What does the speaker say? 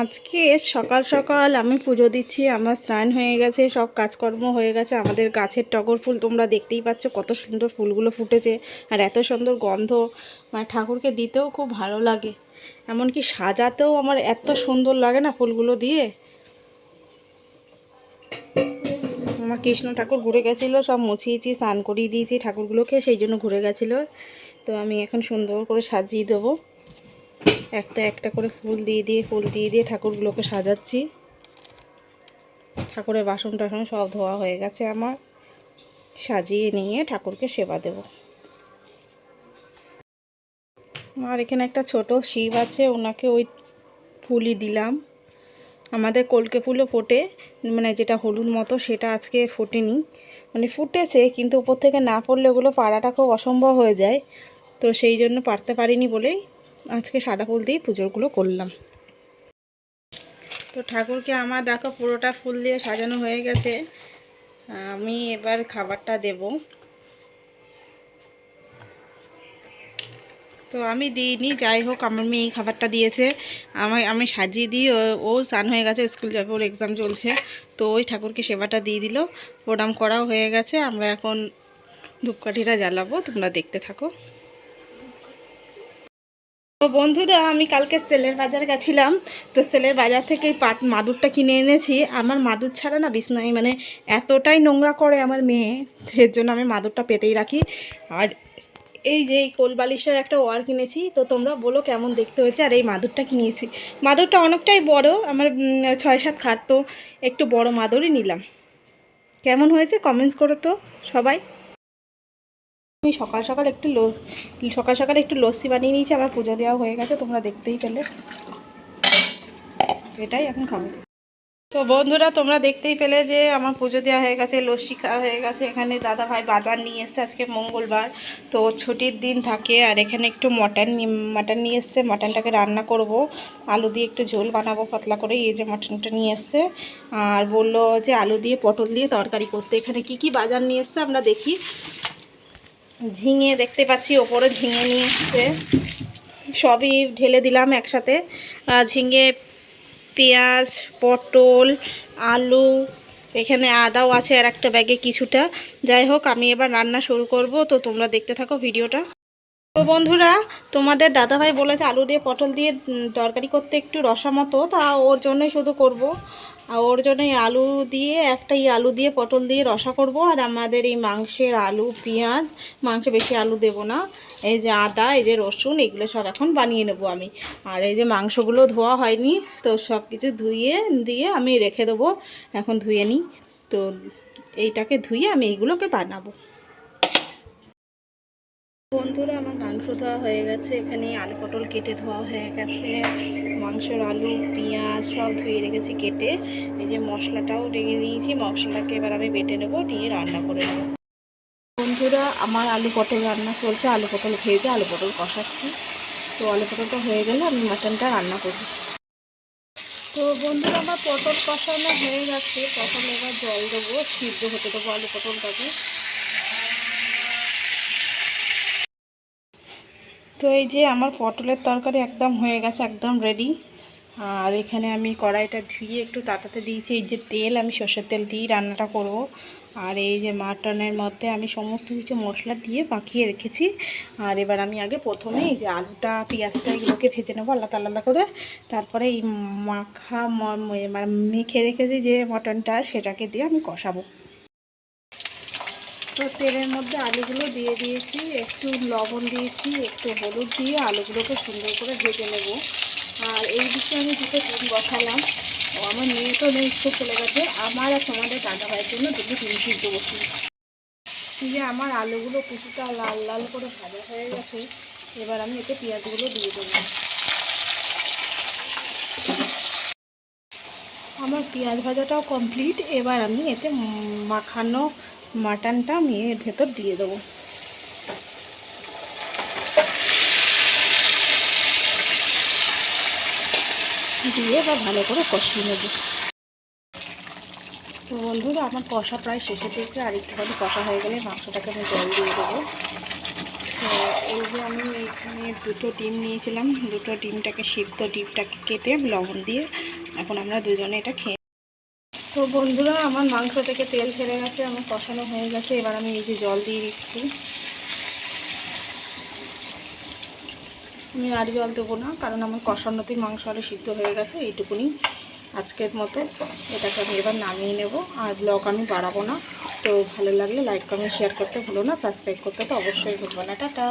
আজকে সকাল সকাল আমি পুজো দিচ্ছি, আমার স্নান হয়ে গেছে, সব কাজকর্ম হয়ে গেছে, আমাদের গাছের টগর ফুল তোমরা দেখতেই পাচ্ছ কত সুন্দর ফুলগুলো ফুটেছে আর এত সুন্দর গন্ধ। মানে ঠাকুরকে দিতেও খুব ভালো লাগে, এমনকি সাজাতেও আমার এত সুন্দর লাগে না ফুলগুলো দিয়ে। আমার কৃষ্ণ ঠাকুর ঘুরে গেছিল, সব মুছিয়েছি, স্নান করিয়ে দিয়েছি ঠাকুরগুলোকে, সেই জন্য ঘুরে গেছিল। তো আমি এখন সুন্দর করে সাজিয়ে দেবো। একটা একটা করে ফুল দিয়ে দিয়ে, ফুল দিয়ে দিয়ে ঠাকুরগুলোকে সাজাচ্ছি। ঠাকুরের বাসন টাসন সব ধোয়া হয়ে গেছে আমার। সাজিয়ে নিয়ে ঠাকুরকে সেবা দেব। আর এখানে একটা ছোট শিব আছে, ওনাকে ওই ফুলই দিলাম। আমাদের কলকে ফুলও ফোটে মানে যেটা হলুদ মতো সেটা আজকে ফোটেনি। মানে ফুটেছে, কিন্তু উপর থেকে না পড়লে ওগুলো পাড়াটা খুব অসম্ভব হয়ে যায়। তো সেই জন্য পারতে পারিনি বলেই আজকে সাদা ফুল দিয়ে পুজোগুলো করলাম। তো ঠাকুরকে আমার দেখো পুরোটা ফুল দিয়ে সাজানো হয়ে গেছে। আমি এবার খাবারটা দেব। তো আমি দিইনি, যাই হোক আমার মেয়ে খাবারটা দিয়েছে। আমি আমি সাজিয়ে দিই, ও- স্নান হয়ে গেছে, স্কুল যাবে, ওর এক্সাম চলছে। তো ওই ঠাকুরকে সেবাটা দিয়ে দিল, প্রণাম করাও হয়ে গেছে। আমরা এখন ধূপকাঠিটা জ্বালাবো, তোমরা দেখতে থাকো। তো বন্ধুরা, আমি কালকে সেলের বাজার গেছিলাম। তো সেলের বাজার থেকে পাট মাদুরটা কিনে এনেছি। আমার মাদুর ছাড়া না বিছনায় মানে এতটাই নোংরা করে আমার মেয়ে, এর জন্য আমি মাদুরটা পেতেই রাখি। আর এই যে এই কোলবালিশের একটা ওয়ার কিনেছি, তো তোমরা বলো কেমন দেখতে হয়েছে? আর এই মাদুরটা কিনেছি। মাদুরটা অনেকটাই বড়, আমার ছয় সাত খাট, তো একটু বড় মাদুরই নিলাম। কেমন হয়েছে? কমেন্টস করো তো সবাই। আমি সকাল সকাল একটু লো সকাল সকাল একটু লস্যি বানিয়ে নিয়েছি, আমার পুজো দেওয়া হয়ে গেছে, তোমরা দেখতেই পেলে। এটাই এখন খাব। তো বন্ধুরা, তোমরা দেখতেই পেলে যে আমার পুজো দেওয়া হয়ে গেছে, লস্যি খাওয়া হয়ে গেছে। এখানে দাদা ভাই বাজার নিয়ে এসছে আজকে মঙ্গলবার। তো ছুটির দিন থাকে, আর এখানে একটু মটন মাটন নিয়ে এসছে। মটনটাকে রান্না করব। আলু দিয়ে একটু ঝোল বানাবো, পাতলা করে। এই যে মটনটা নিয়ে এসছে। আর বলল যে আলু দিয়ে পটল দিয়ে তরকারি করতে। এখানে কি কি বাজার নিয়ে এসছে আমরা দেখি। ঝিঙে দেখতে পাচ্ছি, ওপরে ঝিঙে নিয়ে সবই ঢেলে দিলাম একসাথে। ঝিঙে, পেঁয়াজ, পটল, আলু, এখানে আদাও আছে আর একটা ব্যাগে কিছুটা। যাই হোক, আমি এবার রান্না শুরু করব। তো তোমরা দেখতে থাকো ভিডিওটা। তো বন্ধুরা, তোমাদের দাদাভাই বলেছে আলু দিয়ে পটল দিয়ে তরকারি করতে একটু রসা মতো, তা ওর জন্যই শুধু করব। আর ওর জন্যই আলু দিয়ে একটা এই আলু দিয়ে পটল দিয়ে রসা করব। আর আমাদের এই মাংসের আলু, পেঁয়াজ, মাংসে বেশি আলু দেব না। এই যে আদা, এই যে রসুন, এগুলো সব এখন বানিয়ে নেব আমি। আর এই যে মাংসগুলো ধোয়া হয়নি, তো সব কিছু ধুয়ে, দিয়ে আমি রেখে দেবো। এখন ধুয়ে নিই। তো এইটাকে ধুয়ে আমি এইগুলোকে বানাবো। বন্ধুরা, আমার মাংস ধোয়া হয়ে গেছে এখানে আলু পটল কেটে ধোয়া হয়ে গেছে। মাংসের আলু, পেঁয়াজ সব ধুয়ে রেখেছি কেটে। এই যে মশলাটাও রেখে নিয়েছি, মশলাটাকে এবার আমি বেটে নেব, নিয়ে রান্না করে নেব। বন্ধুরা, আমার আলু পটল রান্না চলছে, আলু পটল ভেজে আলু পটল কষাচ্ছি। তো আলু পটলটা হয়ে গেলে আমি মাটনটা রান্না করব। তো বন্ধুরা, আমার পটল কষানো হয়ে গেছে। পটল এবার জল দেবো, সিদ্ধ হতে দেবো আলু পটলটাকে। তো এই যে আমার পটলের তরকারি একদম হয়ে গেছে, একদম রেডি আর এখানে আমি কড়াইটা ধুয়ে একটু তাতাতে দিয়েছি। এই যে তেল, আমি সর্ষের তেল দিয়েই রান্নাটা করব। আর এই যে মাটনের মধ্যে আমি সমস্ত কিছু মশলা দিয়ে মাখিয়ে রেখেছি। আর এবার আমি আগে প্রথমে এই যে আলুটা, পেঁয়াজটা এগুলোকে ভেজে নেব আলাদা আলাদা করে। তারপরে এই মাখা মানে মেখে রেখেছি যে মটনটা, সেটাকে দিয়ে আমি কষাবো। তো তেলের মধ্যে আলুগুলো দিয়ে দিয়েছি, একটু লবণ দিয়েছি, একটু হলুদ দিয়ে আলুগুলোকে সুন্দর করে ভেজে নেব। আর এই দিকে আমি দুটো ডিম বসালাম। ও আমার মেয়ে তো নেই স্কুল চলে গেছে। আমার আর তোমাদের দাদা ভাইয়ের জন্য দুটো ডিম সিদ্ধ বসি এই যে আমার আলুগুলো কিছুটা লাল লাল করে ভাজা হয়ে গেছে। এবার আমি এতে পেঁয়াজগুলো দিয়ে দেবো। আমার পেঁয়াজ ভাজাটাও কমপ্লিট। এবার আমি এতে মাখানো মাটনটা আমি এর ভেতর দিয়ে দেবো। দিয়ে এবার ভালো করে কষিয়ে নেব। তো বন্ধুরা, আমার কষা প্রায় শেষের দিকে আর একটুখানি কষা হয়ে গেলে মাংসটাকে আমি জল দিয়ে দেবো। তো এই যে আমি এখানে দুটো ডিম নিয়েছিলাম, দুটো ডিমটাকে সিদ্ধ ডিমটাকে কেটে লবণ দিয়ে এখন আমরা দুজনে এটা খেয়ে তো বন্ধুরা, আমার মাংস থেকে তেল ছেড়ে গেছে, আমার কষানো হয়ে গেছে। এবার আমি এই যে জল দিয়ে দিচ্ছি। আমি আর জল দেবো না, কারণ আমার কষানোতেই মাংস আরও সিদ্ধ হয়ে গেছে, এইটুকুনি আজকের মতো। এটাকে আমি এবার নামিয়ে নেব, আর ব্লগ আমি বাড়াবো না। তো ভালো লাগলে লাইক কমেন্ট শেয়ার করতে ভুলো না সাবস্ক্রাইব করতে তো অবশ্যই ভুলবো না। টাটা!